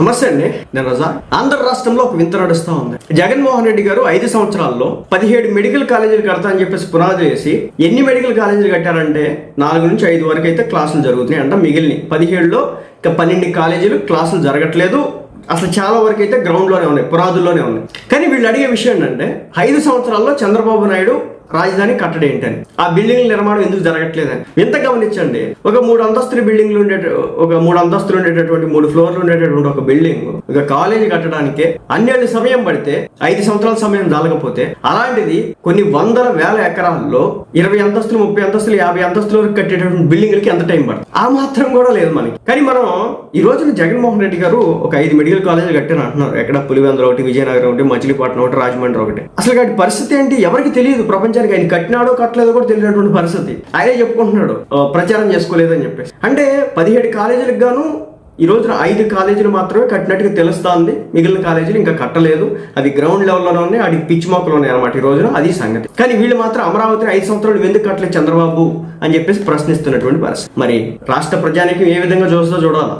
నమస్తే అండి. నేను రజా. ఆంధ్ర రాష్ట్రంలో ఒక వింత నడుస్తా ఉంది. జగన్మోహన్ రెడ్డి గారు ఐదు సంవత్సరాల్లో పదిహేడు మెడికల్ కాలేజీలు కడతా అని చెప్పేసి పునాది వేసి ఎన్ని మెడికల్ కాలేజీలు కట్టారంటే నాలుగు నుంచి ఐదు వరకు అయితే క్లాసులు జరుగుతున్నాయి అంట మిగిలిన పదిహేడులో ఇంకా పన్నెండు కాలేజీలు క్లాసులు జరగట్లేదు. అసలు చాలా వరకు అయితే గ్రౌండ్లోనే ఉన్నాయి పునాదుల్లోనే ఉన్నాయి. కానీ వీళ్ళు అడిగే విషయం ఏంటంటే ఐదు సంవత్సరాల్లో చంద్రబాబు నాయుడు రాజధాని కట్టడం ఏంటని. ఆ బిల్డింగ్ నిర్మాణం ఎందుకు జరగట్లేదని. ఎంత గమనించండి. ఒక మూడు అంతస్తుల బిల్డింగ్లు ఉండే ఒక మూడు అంతస్తులు ఉండేటటువంటి మూడు ఫ్లోర్లు ఉండేటటువంటి ఒక బిల్డింగ్ ఒక కాలేజీ కట్టడానికి అన్ని సమయం పడితే ఐదు సంవత్సరాల సమయం జాలకపోతే అలాంటిది కొన్ని వందల వేల ఎకరాల్లో ఇరవై అంతస్తులు ముప్పై అంతస్తులు యాభై అంతస్తులు వరకు కట్టేటటువంటి బిల్డింగ్లకి ఎంత టైం పడుతుంది? ఆ మాత్రం కూడా లేదు మనకి. కానీ మనం ఈ రోజున జగన్మోహన్ రెడ్డి గారు ఒక ఐదు మెడికల్ కాలేజీలు కట్టారు అంటున్నారు. ఎక్కడ పులివెందులు ఒకటి విజయనగరం ఒకటి మచిలీపట్నం ఒకటి రాజమండ్రి ఒకటి. అసలు వాటి పరిస్థితి ఏంటి? ఎవరికి తెలియదు. ప్రపంచానికి ఆయన కట్టినాడో కట్టలేదో కూడా తెలియనటువంటి పరిస్థితి. ఆయనే చెప్పుకుంటున్నాడు. ప్రచారం చేసుకోలేదని చెప్పేసి. అంటే పదిహేడు కాలేజీలకు గాను ఈ రోజున ఐదు కాలేజీలు మాత్రమే కట్టినట్టుగా తెలుస్తోంది. మిగిలిన కాలేజీలు ఇంకా కట్టలేదు. అవి గ్రౌండ్ లెవెల్లోనే ఉన్నాయి. అడిగి పిచ్ మొక్కలు ఉన్నాయి అనమాట ఈ రోజున. అది సంగతి. కానీ వీళ్ళు మాత్రం అమరావతి ఐదు సంవత్సరాలు ఎందుకు కట్టలేదు చంద్రబాబు అని చెప్పేసి ప్రశ్నిస్తున్నటువంటి పరిస్థితి. మరి రాష్ట్ర ప్రజానికి ఏ విధంగా చూస్తో చూడాలి.